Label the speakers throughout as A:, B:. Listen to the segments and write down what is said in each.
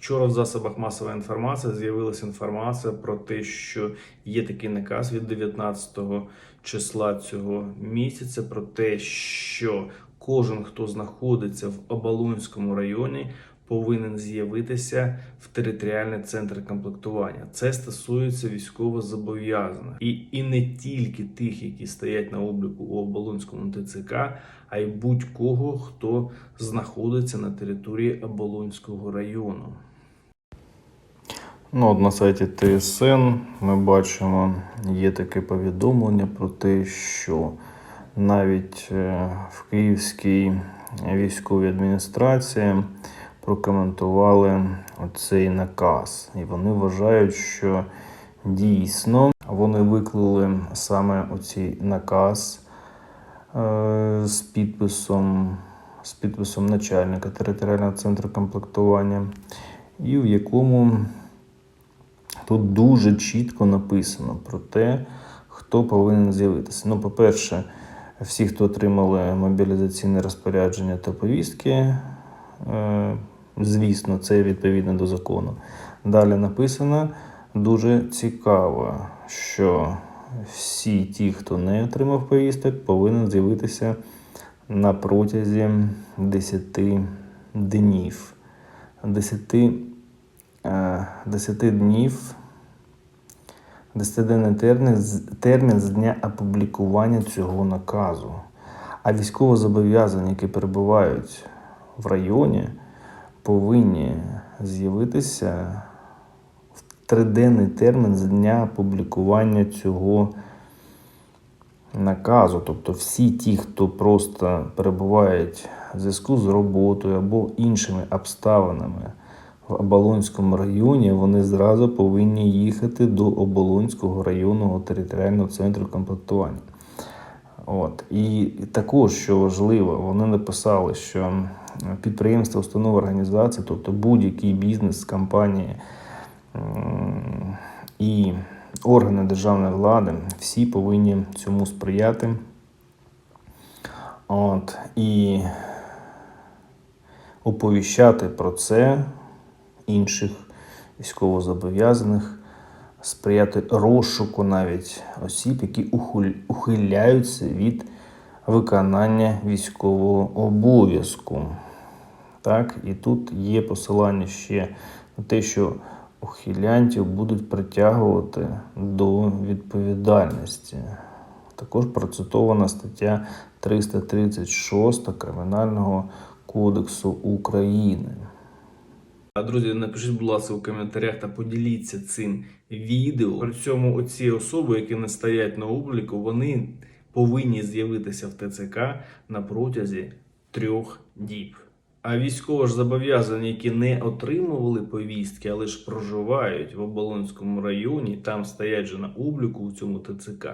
A: Вчора в засобах масової інформації з'явилася інформація про те, що є такий наказ від 19 числа цього місяця про те, що кожен, хто знаходиться в Оболонському районі, повинен з'явитися в територіальний центр комплектування. Це стосується військовозобов'язаних і, і не тільки тих, які стоять на обліку у Оболонському ТЦК, а й будь-кого, хто знаходиться на території Оболонського району.
B: Ну, от на сайті ТСН ми бачимо, є таке повідомлення про те, що навіть е, в Київській військовій адміністрації прокоментували цей наказ. І вони вважають, що дійсно вони виклали саме оцей наказ е, з підписом, з підписом начальника територіального центру комплектування, і в якому Тут дуже чітко написано про те, хто повинен з'явитися. Ну, по-перше, всі, хто отримали мобілізаційне розпорядження та повістки, е, звісно, це відповідно до закону. Далі написано дуже цікаво, що всі ті, хто не отримав повісток, повинен з'явитися на протязі 10 днів. 10 е, 10 днів 10-денний термін, з- термін з дня опублікування цього наказу. А військовозобов'язані, які перебувають в районі, повинні з'явитися в триденний термін з дня опублікування цього наказу. Тобто всі ті, хто просто перебувають в зв'язку з роботою або іншими обставинами в Оболонському районі, вони зразу повинні їхати до Оболонського районного територіального центру комплектування. От. І також, що важливо, вони написали, що підприємства, установи організації, тобто будь-який бізнес, компанії і органи державної влади, всі повинні цьому сприяти. От. І оповіщати про це інших військовозобов'язаних, сприяти розшуку навіть осіб, які ухиляються від виконання військового обов'язку. Так, і тут є посилання ще на те, що ухилянтів будуть притягувати до відповідальності. Також процитована стаття 336 Кримінального кодексу України.
A: А друзі, напишіть, будь ласка, у коментарях та поділіться цим відео. При цьому оці особи, які не стоять на обліку, вони повинні з'явитися в ТЦК на протязі трьох діб. А військово ж зобов'язані, які не отримували повістки, але ж проживають в Оболонському районі, там стоять же на обліку у цьому ТЦК.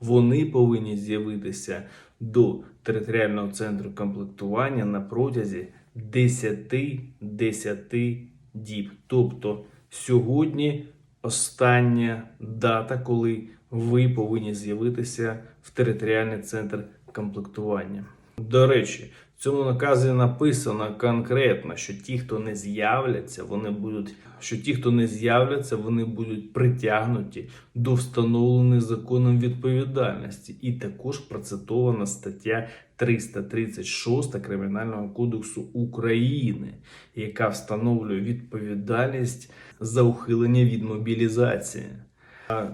A: Вони повинні з'явитися до територіального центру комплектування на протязі 10-10 діб. Тобто сьогодні остання дата, коли ви повинні з'явитися в територіальний центр комплектування. До речі, в цьому наказі написано конкретно, що ті, хто не з'являться, вони будуть, що ті, хто не з'являться, вони будуть притягнуті до встановленої законом відповідальності. І також процитована стаття 336 Кримінального кодексу України, яка встановлює відповідальність за ухилення від мобілізації.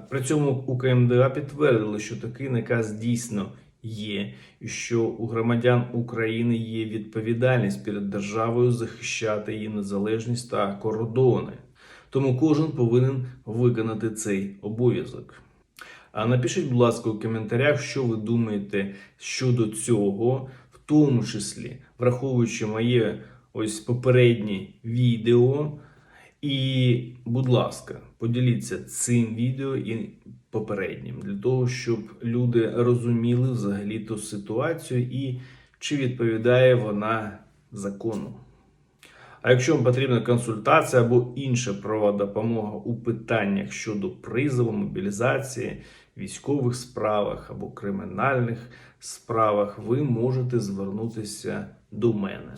A: При цьому у КМДА підтвердили, що такий наказ дійсно є, що у громадян України є відповідальність перед державою захищати її незалежність та кордони. Тому кожен повинен виконати цей обов'язок. А напишіть, будь ласка, у коментарях, що ви думаєте щодо цього, в тому числі враховуючи моє ось попереднє відео. І, будь ласка, поділіться цим відео і попереднім для того, щоб люди розуміли взагалі ту ситуацію і чи відповідає вона закону. А якщо вам потрібна консультація або інша правова допомога у питаннях щодо призову, мобілізації, військових справах або кримінальних справах, ви можете звернутися до мене.